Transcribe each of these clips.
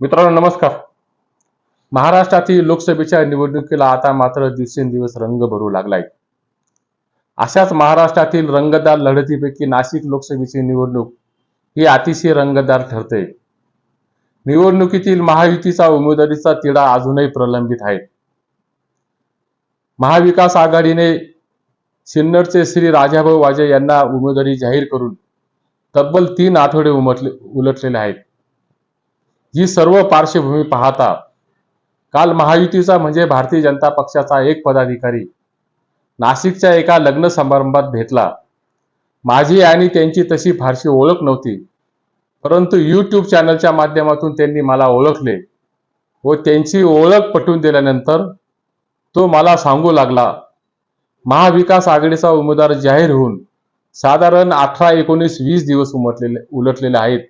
मित्रांनो नमस्कार. महाराष्ट्रातील लोकसभेच्या निवडणुकीला आता मात्र दिवसेंदिवस रंग भरू लागलाय. अशाच महाराष्ट्रातील रंगदार लढतीपैकी नाशिक लोकसभेची निवडणूक ही अतिशय रंगदार ठरते. निवडणुकीतील महायुतीचा उमेदवारीचा तिढा अजूनही प्रलंबित आहे. महाविकास आघाडीने सिन्नरचे श्री राजाभाऊ वाजे यांना उमेदवारी जाहीर करून तब्बल तीन आठवडे उमटले उलटलेले आहेत. ही सर्व पार्श्वभूमी पाहता काल महायुतीचा म्हणजे भारतीय जनता पक्षाचा एक पदाधिकारी नाशिकच्या एका लग्न समारंभात भेटला. माझी आणि त्यांची तशी फारशी ओळख नव्हती परंतु यूट्यूब चॅनलच्या माध्यमातून त्यांनी मला ओळखले व त्यांची ओळख पटवून दिल्यानंतर तो मला सांगू लागला महाविकास आघाडीचा उमेदवार जाहीर होऊन साधारण अठरा एकोणीस वीस दिवस उमटलेले उलटलेले आहेत.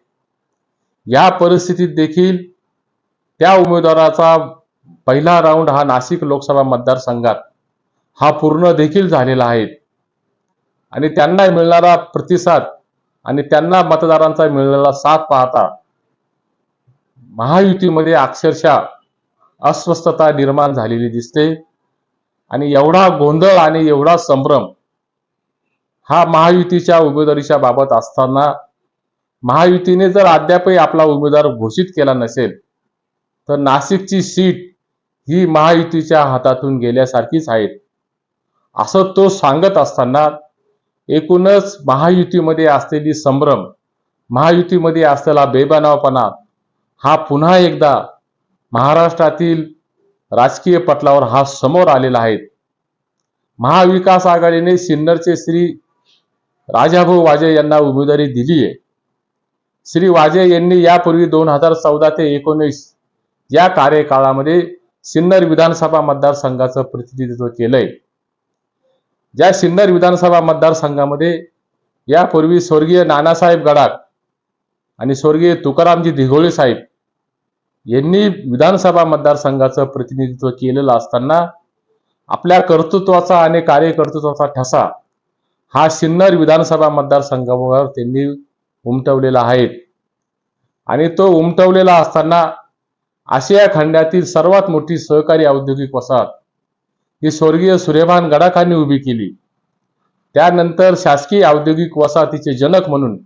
या परिस्थितीत देखील त्या उमेदवाराचा पहिला राऊंड हा नाशिक लोकसभा मतदारसंघात हा पूर्ण देखील झालेला आहे. आणि त्यांना मिळणारा प्रतिसाद आणि त्यांना मतदारांचा मिळणारा साथ पाहता महायुतीमध्ये अक्षरशः अस्वस्थता निर्माण झालेली दिसते. आणि एवढा गोंधळ आणि एवढा संभ्रम हा महायुतीच्या उमेदवारीच्या बाबत असताना महायुतीने जर अद्यापही आपला उमेदवार घोषित केला नसेल तर नाशिकची सीट ही महायुतीच्या हातातून गेल्यासारखीच आहेत असं तो सांगत असताना एकूणच महायुतीमध्ये असलेली संभ्रम महायुतीमध्ये असलेला बेबनावपणा हा पुन्हा एकदा महाराष्ट्रातील राजकीय पटलावर हा समोर आलेला आहे. महाविकास आघाडीने सिन्नरचे श्री राजाभाऊ वाजे यांना उमेदवारी दिली आहे श्री वाजे यांनी यापूर्वी दोन हजार चौदा ते एकोणीस या कार्यकाळामध्ये सिन्नर विधानसभा मतदारसंघाचं प्रतिनिधित्व केलंय. ज्या सिन्नर विधानसभा मतदारसंघामध्ये यापूर्वी स्वर्गीय नानासाहेब गडाख आणि स्वर्गीय तुकारामजी दिघोळे साहेब यांनी विधानसभा मतदारसंघाचं प्रतिनिधित्व केलेलं असताना आपल्या कर्तृत्वाचा आणि कार्यकर्तृत्वाचा ठसा हा सिन्नर विधानसभा मतदारसंघावर त्यांनी उमटवलेला आहे. आणि तो उमटवलेला असताना आशिया खंडातील सर्वात मोठी सहकारी औद्योगिक वसाहत ही स्वर्गीय सूर्यभान गडाखांनी उभी केली. त्यानंतर शासकीय औद्योगिक वसाहतीचे जनक म्हणून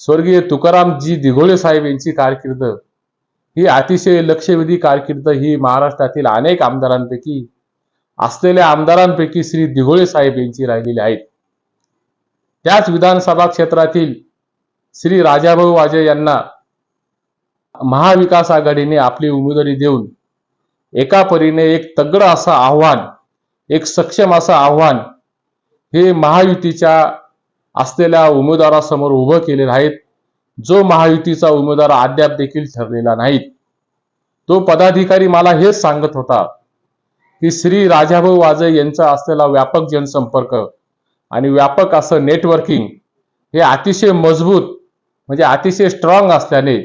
स्वर्गीय तुकारामजी दिघोळे साहेब यांची कारकीर्द ही अतिशय लक्षवेधी कारकीर्द ही महाराष्ट्रातील अनेक आमदारांपैकी असलेल्या आमदारांपैकी श्री दिघोळे साहेब यांची राहिलेली आहेत. त्याच विधानसभा क्षेत्रातील श्री राजाभाऊ वाजे यांना महाविकास आघाडीने आपली उमेदवारी देऊन एका परीने एक तगड असं आव्हान एक सक्षम असं आव्हान हे महायुतीच्या असलेल्या उमेदवारासमोर उभं केलेलं आहेत जो महायुतीचा उमेदवार अद्याप देखील ठरलेला नाही. तो पदाधिकारी मला हेच सांगत होता की श्री राजाभाऊ वाजे यांचा असलेला व्यापक जनसंपर्क आणि व्यापक असं नेटवर्किंग हे अतिशय मजबूत म्हणजे अतिशय स्ट्रॉंग असल्याने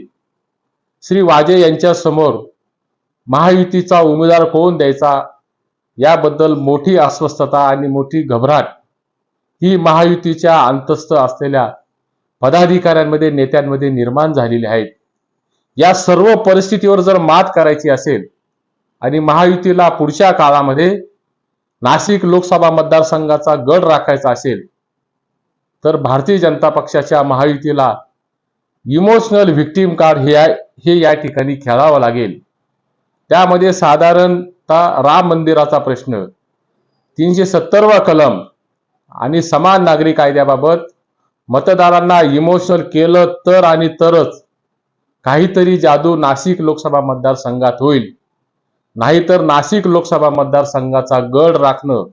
श्री वाजे यांच्या समोर महायुतीचा उमेदवार कोण द्यायचा याबद्दल मोठी अस्वस्थता आणि मोठी घबराट ही महायुतीच्या अंतस्थ असलेल्या पदाधिकाऱ्यांमध्ये नेत्यांमध्ये निर्माण झालेली आहेत या सर्व परिस्थितीवर जर मात करायची असेल आणि महायुतीला पुढच्या काळामध्ये नाशिक लोकसभा मतदारसंघाचा गड राखायचा असेल तर भारतीय जनता पक्षाच्या महायुतीला इमोशनल व्हिक्टीम कार्ड हे हे या ठिकाणी खेळावं लागेल. त्यामध्ये साधारणतः राम मंदिराचा प्रश्न तीनशे सत्तरवा कलम आणि समान नागरी कायद्याबाबत मतदारांना इमोशनल केलं तर आणि तरच काहीतरी जादू नाशिक लोकसभा मतदारसंघात होईल. नाहीतर नाशिक लोकसभा मतदारसंघाचा गड राखणं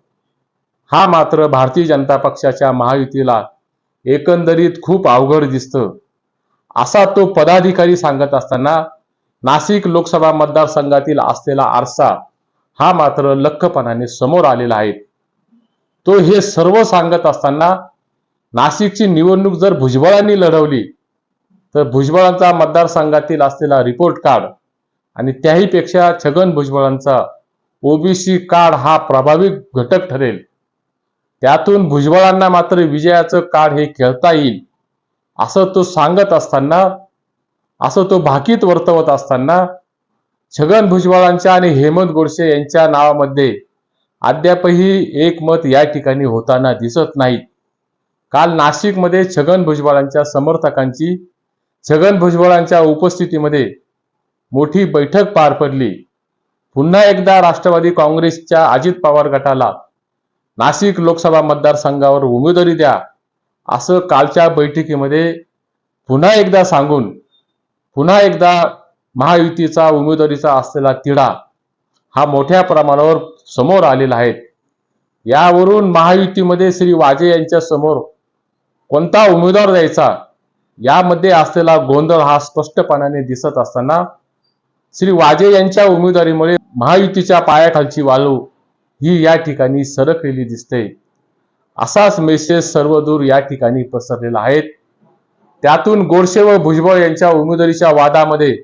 हा मात्र भारतीय जनता पक्षाच्या महायुतीला एकंदरीत खूप अवघड दिसतं. असा तो पदाधिकारी सांगत असताना नाशिक लोकसभा मतदारसंघातील असलेला आरसा हा मात्र लख्खपणाने समोर आलेला आहे. तो हे सर्व सांगत असताना नाशिकची निवडणूक जर भुजबळांनी लढवली तर भुजबळांचा मतदारसंघातील असलेला रिपोर्ट कार्ड आणि त्याहीपेक्षा छगन भुजबळांचा ओबीसी कार्ड हा प्रभावी घटक ठरेल. त्यातून भुजबळांना मात्र विजयाचं कार्ड हे खेळता येईल. असं तो सांगत असताना असं तो भाकीत वर्तवत असताना छगन भुजबळांच्या आणि हेमंत गोडसे यांच्या नावामध्ये अद्यापही एक मत या ठिकाणी होताना दिसत नाही. काल नाशिकमध्ये छगन भुजबळांच्या समर्थकांची छगन भुजबळांच्या उपस्थितीमध्ये मोठी बैठक पार पडली. पुन्हा एकदा राष्ट्रवादी काँग्रेसच्या अजित पवार गटाला नाशिक लोकसभा मतदारसंघावर उमेदवारी द्या असं कालच्या बैठकीमध्ये पुन्हा एकदा सांगून पुन्हा एकदा महायुतीचा उमेदवारीचा असलेला तिढा हा मोठ्या प्रमाणावर समोर आलेला आहे. यावरून महायुतीमध्ये श्री वाजे यांच्या समोर कोणता उमेदवार द्यायचा यामध्ये असलेला गोंधळ हा स्पष्टपणाने दिसत असताना श्री वाजे यांच्या उमेदवारीमुळे महायुतीच्या पायाखालची वालू ही या ठिकाणी सरकलेली दिसते. असाच मेसेज सर्वदूर या ठिकाणी पसरलेला आहे. त्यातून गोडसे व भुजबळ यांच्या उमेदवारीच्या वादामध्ये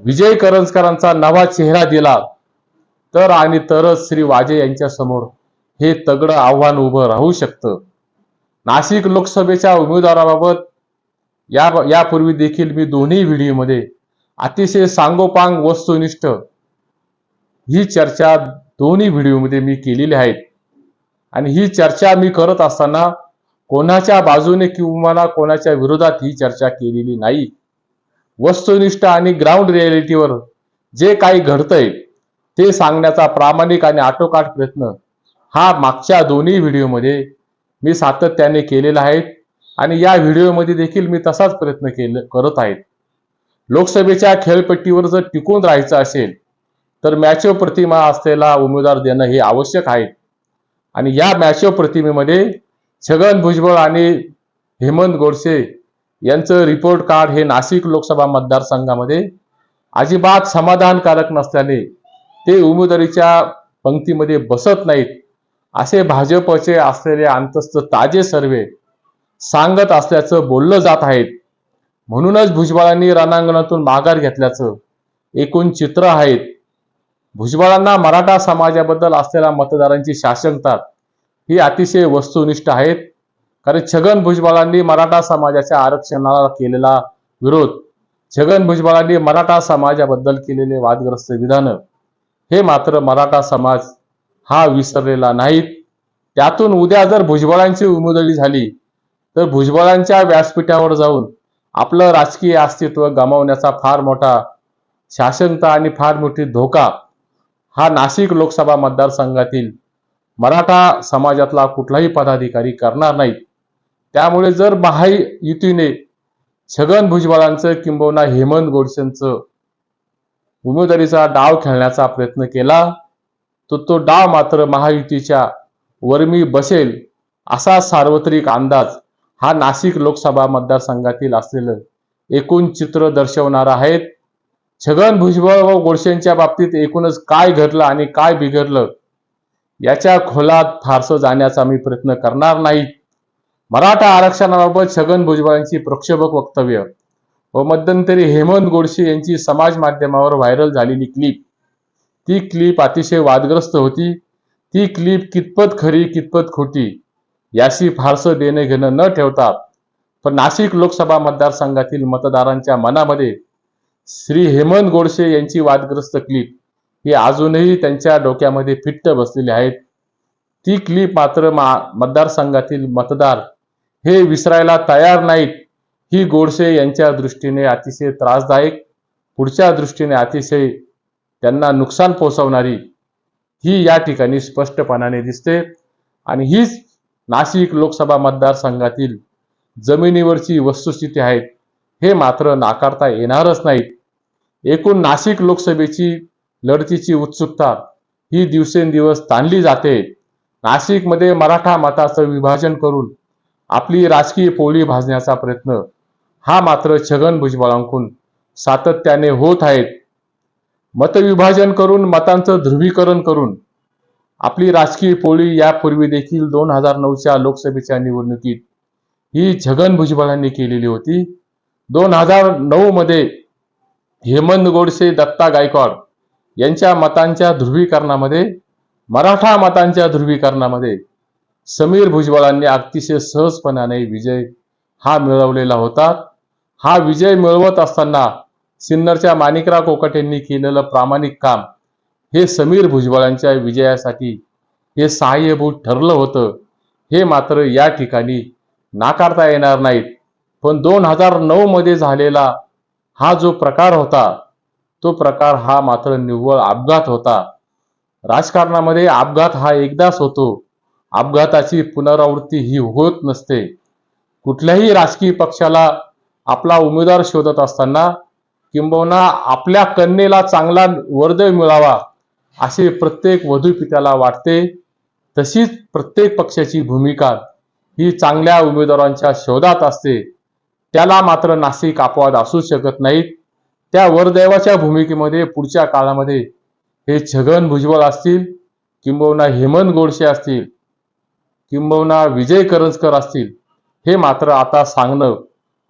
विजय करंजकरांचा नवा चेहरा दिला. तर आणि तरच श्री वाजे यांच्या समोर हे तगडं आव्हान उभं राहू शकतं. नाशिक लोकसभेच्या उमेदवाराबाबत या यापूर्वी देखील मी दोन्ही व्हिडिओमध्ये अतिशय सांगोपांग वस्तुनिष्ठ ही चर्चा दोन्ही व्हिडिओमध्ये मी केलेली आहेत आणि ही चर्चा मी करत असताना कोणाच्या बाजूने किंवा कोणाच्या विरोधात ही चर्चा केलेली नाही. वस्तुनिष्ठ आणि ग्राउंड रियालिटीवर जे काही घडतंय ते सांगण्याचा प्रामाणिक आणि आटोकाट प्रयत्न हा मागच्या दोन्ही व्हिडिओमध्ये मी सातत्याने केलेला आहे आणि या व्हिडिओमध्ये देखील मी तसाच प्रयत्न केले करत आहेत लोकसभेच्या खेळपट्टीवर जर टिकून राहायचं असेल तर मॅचो प्रतिमा असलेला उमेदवार देणं हे आवश्यक आहे. आणि या मॅचो प्रतिमेमध्ये छगन भुजबळ आणि हेमंत गोडसे यांचं रिपोर्ट कार्ड हे नाशिक लोकसभा मतदारसंघामध्ये अजिबात समाधानकारक नसल्याने ते उमेदवारीच्या पंक्तीमध्ये बसत नाहीत. असे भाजपचे असलेले अंतस्थ ताजे सर्वे सांगत असल्याचं बोललं जात आहेत म्हणूनच भुजबळांनी रणांगणातून माघार घेतल्याचं एकूण चित्र आहेत भुजबळांना मराठा समाजाबद्दल असलेल्या मतदारांची शासकता ही अतिशय वस्तुनिष्ठ आहेत. कारण छगन भुजबळांनी मराठा समाजाच्या आरक्षणाला केलेला विरोध छगन भुजबळांनी मराठा समाजाबद्दल केलेले वादग्रस्त विधानं हे मात्र मराठा समाज हा विसरलेला नाहीत. त्यातून उद्या जर भुजबळांची उमेदवारी झाली तर भुजबळांच्या व्यासपीठावर जाऊन आपलं राजकीय अस्तित्व गमावण्याचा फार मोठा शासनता आणि फार मोठी धोका हा नाशिक लोकसभा मतदारसंघातील मराठा समाजातला कुठलाही पदाधिकारी करणार नाहीत. त्यामुळे जर महायुतीने छगन भुजबळांचं किंबहुना हेमंत गोडसेंचं उमेदवारीचा डाव खेळण्याचा प्रयत्न केला तर तो डाव मात्र महायुतीच्या वर्मी बसेल असा सार्वत्रिक अंदाज हा नाशिक लोकसभा मतदारसंघातील असलेलं एकूण चित्र दर्शवणार आहेत. छगन भुजबळ व गोडसेंच्या बाबतीत एकूणच काय घडलं आणि काय बिघडलं याच्या खोलात फारसं जाण्याचा मी प्रयत्न करणार नाही. मराठा आरक्षणाबाबत छगन भुजबळांची प्रक्षोभक वक्तव्य व मध्यंतरी हेमंत गोडसे यांची समाज माध्यमावर व्हायरल झालेली क्लिप. ती क्लिप अतिशय वादग्रस्त होती. ती क्लिप कितपत खरी कितपत खोटी याशी फारसं देणं घेणं न ठेवता पण नाशिक लोकसभा मतदारसंघातील मतदारांच्या मनामध्ये श्री हेमंत गोडसे यांची वादग्रस्त क्लिप ही अजूनही त्यांच्या डोक्यामध्ये फिट्ट बसलेली आहेत. ती क्लिप मात्र मा मतदारसंघातील मतदार हे विसरायला तयार नाहीत. ही गोडसे यांच्या दृष्टीने अतिशय त्रासदायक पुढच्या दृष्टीने अतिशय त्यांना नुकसान पोहोचवणारी ही या ठिकाणी स्पष्टपणाने दिसते. आणि हीच नाशिक लोकसभा मतदारसंघातील जमिनीवरची वस्तुस्थिती आहेत हे मात्र नाकारता येणारच नाहीत. एकूण नाशिक लोकसभेची लढतीची उत्सुकता ही दिवसेंदिवस ताणली जाते. नाशिकमध्ये मराठा मताचं विभाजन करून आपली राजकीय पोळी भाजण्याचा प्रयत्न हा मात्र छगन भुजबळांकडून सातत्याने होत आहेत. मतविभाजन करून मतांचं ध्रुवीकरण करून आपली राजकीय पोळी यापूर्वी देखील दोन हजार नऊच्या लोकसभेच्या निवडणुकीत ही छगन भुजबळांनी केलेली होती. दोन हजार नऊ मध्ये हेमंत गोडसे दत्ता गायकवाड यांच्या मतांच्या ध्रुवीकरणामध्ये मराठा मतांच्या ध्रुवीकरणामध्ये समीर भुजबळांनी अतिशय सहजपणाने विजय हा मिळवलेला होता. हा विजय मिळवत असताना सिन्नरच्या माणिकराव कोकट यांनी केलेलं प्रामाणिक काम हे समीर भुजबळांच्या विजयासाठी हे सहाय्यभूत ठरलं होतं. हे मात्र या ठिकाणी नाकारता येणार नाहीत. पण दोन हजार नऊ मध्ये झालेला हा जो प्रकार होता तो प्रकार हा मात्र निव्वळ अपघात होता. राजकारणामध्ये अपघात हा एकदाच होतो. अपघाताची पुनरावृत्ती ही होत नसते. कुठल्याही राजकीय पक्षाला आपला उमेदवार शोधत असताना किंबहुना आपल्या कन्येला चांगला वर्दळ मिळावा असे प्रत्येक वधूपित्याला वाटते तशीच प्रत्येक पक्षाची भूमिका ही चांगल्या उमेदवारांच्या शोधात असते. त्याला मात्र नाशिक अपवाद असू शकत नाहीत. त्या वरदैवाच्या भूमिकेमध्ये पुढच्या काळामध्ये हे छगन भुजबळ असतील किंबहुना हेमंत गोडसे असतील किंबहुना विजय करंजकर असतील हे मात्र आता सांगणं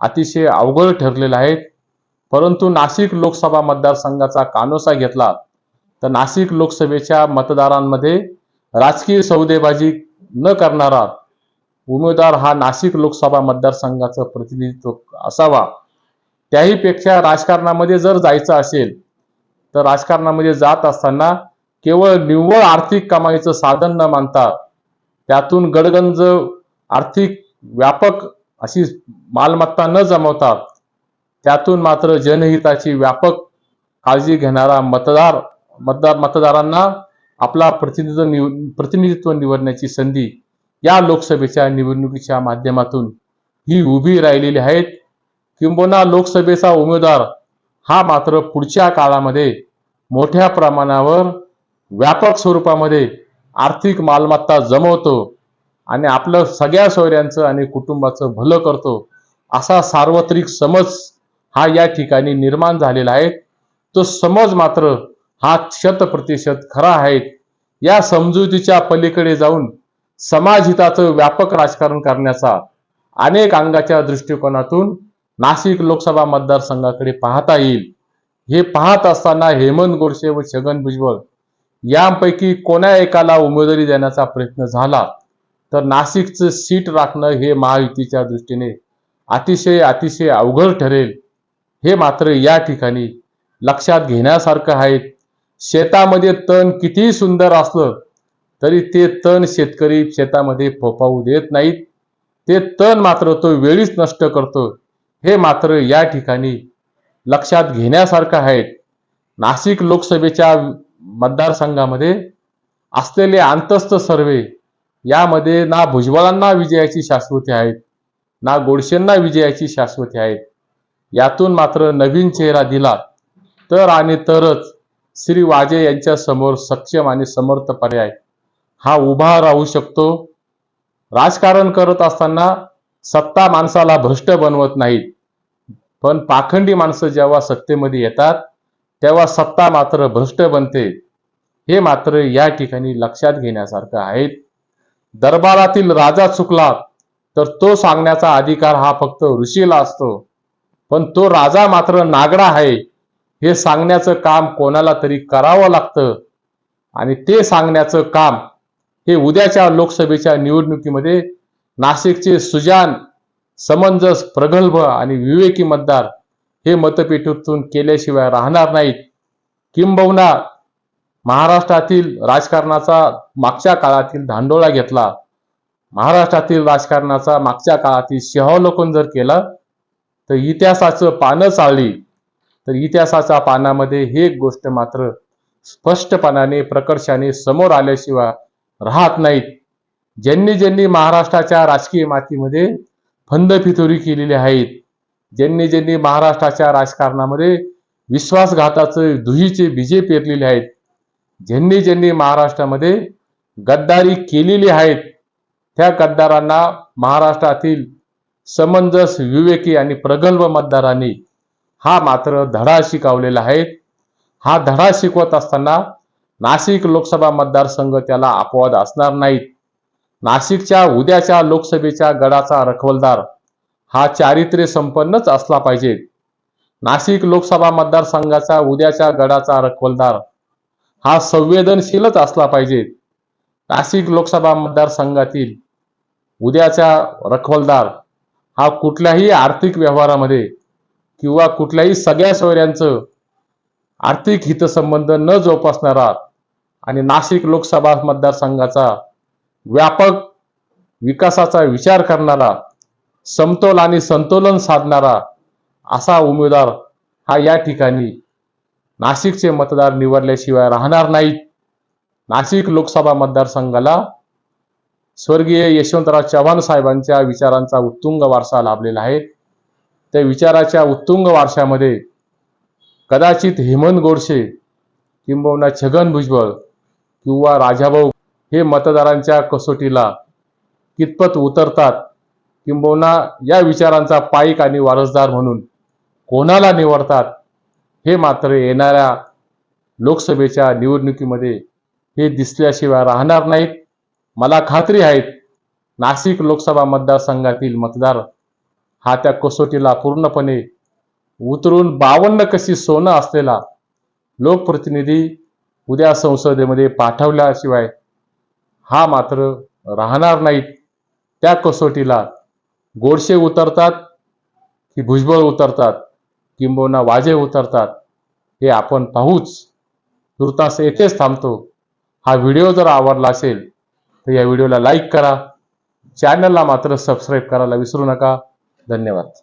अतिशय अवघड ठरलेलं आहे. परंतु नाशिक लोकसभा मतदारसंघाचा कानोसा घेतला तर नाशिक लोकसभेच्या मतदारांमध्ये राजकीय सौदेबाजी न करणारा उमेदवार हा नाशिक लोकसभा मतदारसंघाचं प्रतिनिधित्व असावा. त्याहीपेक्षा राजकारणामध्ये जर जायचं असेल तर राजकारणामध्ये जात असताना केवळ निव्वळ आर्थिक कमाईचं साधन न मानता त्यातून गडगंज आर्थिक व्यापक अशी मालमत्ता न जमवता त्यातून मात्र जनहिताची व्यापक काळजी घेणारा मतदार मतदार मतदारांना आपला प्रतिनिधित्व निव प्रतिनिधित्व निवडण्याची संधी या लोकसभेच्या निवडणुकीच्या माध्यमातून ही उभी राहिलेली आहेत. किंबहुना लोकसभेचा उमेदवार हा मात्र पुढच्या काळामध्ये मोठ्या प्रमाणावर व्यापक स्वरूपामध्ये आर्थिक मालमत्ता जमवतो आणि आपलं सगळ्या सोयऱ्यांचं आणि कुटुंबाचं भलं करतो असा सार्वत्रिक समज हा या ठिकाणी निर्माण झालेला आहे. तो समज मात्र हा शत प्रतिशत खरा आहे. या समजुतीच्या पलीकडे जाऊन समाजहिताचं व्यापक राजकारण करण्याचा अनेक अंगाच्या दृष्टिकोनातून नाशिक लोकसभा मतदारसंघाकडे पाहता येईल. हे पाहत असताना हेमंत गोडसे व छगन भुजबळ यांपैकी कोणा एकाला उमेदवारी देण्याचा प्रयत्न झाला? तर नाशिकचं सीट राखणं हे महायुतीच्या दृष्टीने अतिशय अतिशय अवघड ठरेल. हे मात्र या ठिकाणी लक्षात घेण्यासारखं आहे. शेतामध्ये तण कितीही सुंदर असलं तरी ते तण शेतकरी शेतामध्ये फोफावू देत नाहीत. ते तण मात्र तो वेळीच नष्ट करतो. हे मात्र या ठिकाणी लक्षात घेण्यासारखं आहे. नाशिक लोकसभेच्या मतदारसंघामध्ये असलेले अंतस्थ सर्वे यामध्ये ना भुजबळांना विजयाची शाश्वती आहेत ना गोडशेंना विजयाची शाश्वती आहेत. यातून मात्र नवीन चेहरा दिला. तर आणि तरच श्री वाजे यांच्या समोर सक्षम आणि समर्थ पर्याय. हा उभा राहू शकतो. राजकारण करत असताना सत्ता माणसाला भ्रष्ट बनवत नाहीत. पण पाखंडी माणसं जेव्हा सत्तेमध्ये येतात तेव्हा सत्ता मात्र भ्रष्ट बनते. हे मात्र या ठिकाणी लक्षात घेण्यासारखं आहे. दरबारातील राजा चुकला तर तो सांगण्याचा अधिकार हा फक्त ऋषीला असतो. पण तो राजा मात्र नागडा आहे. हे सांगण्याचं काम कोणाला तरी करावं लागतं. आणि ते सांगण्याचं काम हे उद्याच्या लोकसभेच्या निवडणुकीमध्ये नाशिकचे सुजान समंजस प्रगल्भ आणि विवेकी मतदार हे मतपेटीतून केल्याशिवाय राहणार नाहीत. किंबहुना महाराष्ट्रातील राजकारणाचा मागच्या काळातील धांडोळा घेतला. महाराष्ट्रातील राजकारणाचा मागच्या काळातील सिंहावलोकन जर केलं तर इतिहासाचं पानं चालली तर इतिहासाच्या पानामध्ये हे एक गोष्ट मात्र स्पष्टपणाने प्रकर्षाने समोर आल्याशिवाय राहत नाहीत. ज्यांनी ज्यांनी महाराष्ट्राच्या राजकीय मातीमध्ये फंद फितोरी केलेली आहेत ज्यांनी ज्यांनी महाराष्ट्राच्या राजकारणामध्ये विश्वासघाताचे दुहीचे बीजे पेरलेले आहेत ज्यांनी ज्यांनी महाराष्ट्रामध्ये गद्दारी केलेली आहेत त्या गद्दारांना महाराष्ट्रातील समंजस विवेकी आणि प्रगल्भ मतदारांनी हा मात्र धडा शिकवलेला आहे. हा धडा शिकवत असताना नाशिक लोकसभा मतदारसंघ त्याला अपवाद असणार नाहीत. नाशिकच्या उद्याच्या लोकसभेच्या गडाचा रखवलदार हा चारित्र्य संपन्नच असला पाहिजे. नाशिक लोकसभा मतदारसंघाचा उद्याच्या गडाचा रखवलदार हा संवेदनशीलच असला पाहिजे. नाशिक लोकसभा मतदारसंघातील उद्याचा रखवलदार हा कुठल्याही आर्थिक व्यवहारामध्ये किंवा कुठल्याही सगळ्या सोयऱ्यांचं आर्थिक हितसंबंध न जोपासणारा आणि नाशिक लोकसभा मतदारसंघाचा व्यापक विकासाचा विचार करणारा समतोल आणि संतुलन साधणारा असा उमेदवार हा या ठिकाणी नाशिकचे मतदार निवडल्याशिवाय राहणार नाहीत. नाशिक लोकसभा मतदारसंघाला स्वर्गीय यशवंतराव चव्हाण साहेबांच्या विचारांचा उत्तुंग वारसा लाभलेला आहे. त्या विचाराच्या उत्तुंग वारशामध्ये कदाचित हेमंत गोडसे किंबहुना छगन भुजबळ किंवा राजाभाऊ हे मतदारांच्या कसोटीला कितपत उतरतात किंबहुना या विचारांचा पाईक आणि वारसदार म्हणून कोणाला निवडतात हे मात्र येणाऱ्या लोकसभेच्या निवडणुकीमध्ये हे दिसल्याशिवाय राहणार नाहीत. मला खात्री आहे नाशिक लोकसभा मतदारसंघातील मतदार हा त्या कसोटीला पूर्णपणे उतरून बावन्न कशी सोनं असलेला लोकप्रतिनिधी उद्या संसदेमध्ये पाठवल्याशिवाय हा मात्र राहणार नाहीत. त्या कसोटीला गोडशे उतरतात की भुजबळ उतरतात किंबहुना वाजे उतरतात हे आपण पाहूच. तुर्तास येथेच थांबतो. हा व्हिडिओ जर आवडला असेल तर या व्हिडिओला लाईक करा. चॅनलला मात्र सबस्क्राईब करायला विसरू नका. धन्यवाद.